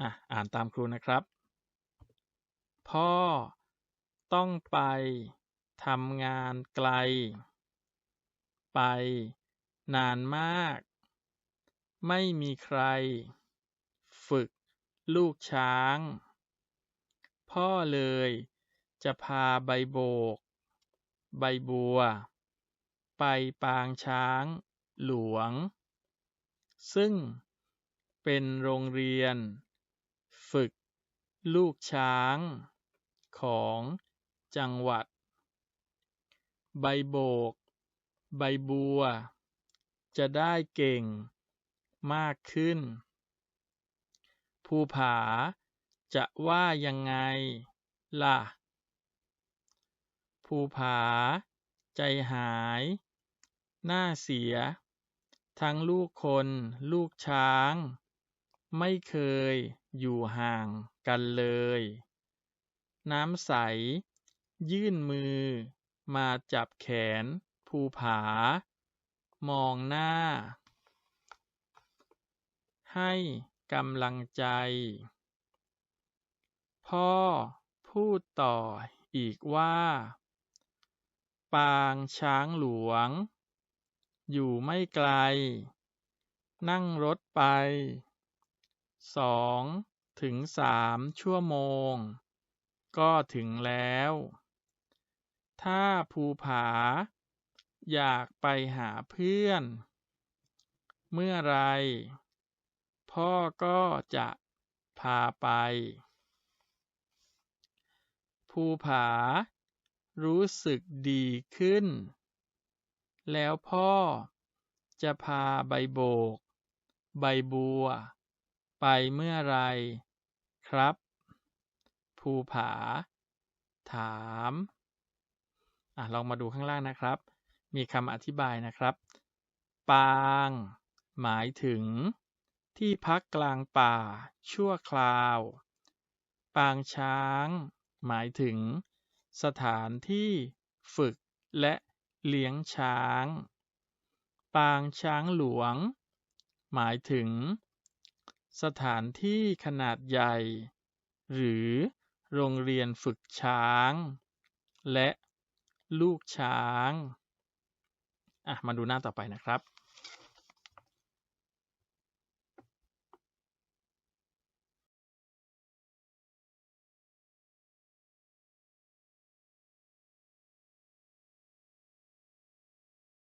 อะอ่านตามครูนะครับ พ่อต้องไปทำงานไกล ไปนานมาก ไม่มีใคร ฝึกลูกช้าง พ่อเลยจะพาใบโบก ใบบัว ไปปางช้างหลวง ซึ่งเป็นโรงเรียน ฝึกลูกช้างของจังหวัด ใบโบก ใบบัว จะได้เก่งมากขึ้น ภูผาจะว่ายังไงล่ะ ภูผาใจหาย หน้าเสีย ทั้งลูกคนลูกช้าง ไม่เคย อยู่ห่างกันเลยน้ำใส ยื่นมือ มาจับแขนภูผา มองหน้า ให้กำลังใจ พ่อพูดต่ออีกว่า ปางช้างหลวง อยู่ไม่ไกล นั่งรถไป สองถึงสามชั่วโมง ก็ถึงแล้ว ถ้าภูผา อยากไปหาเพื่อน เมื่อไร พ่อก็จะพาไป ภูผา รู้สึกดีขึ้น แล้วพ่อจะพาใบโบก ใบบัว ไปเมื่อไรครับ ภูผา ถามอะลองมาดูข้างล่างนะครับ มีคำอธิบายนะครับ ปาง หมายถึง ที่พักกลางป่า ชั่วคราว ปางช้าง หมายถึง สถานที่ฝึกและเลี้ยงช้าง ปางช้างหลวง หมายถึง สถานที่ขนาดใหญ่ หรือโรงเรียนฝึกช้าง และลูกช้าง มาดูหน้าต่อไปนะครับ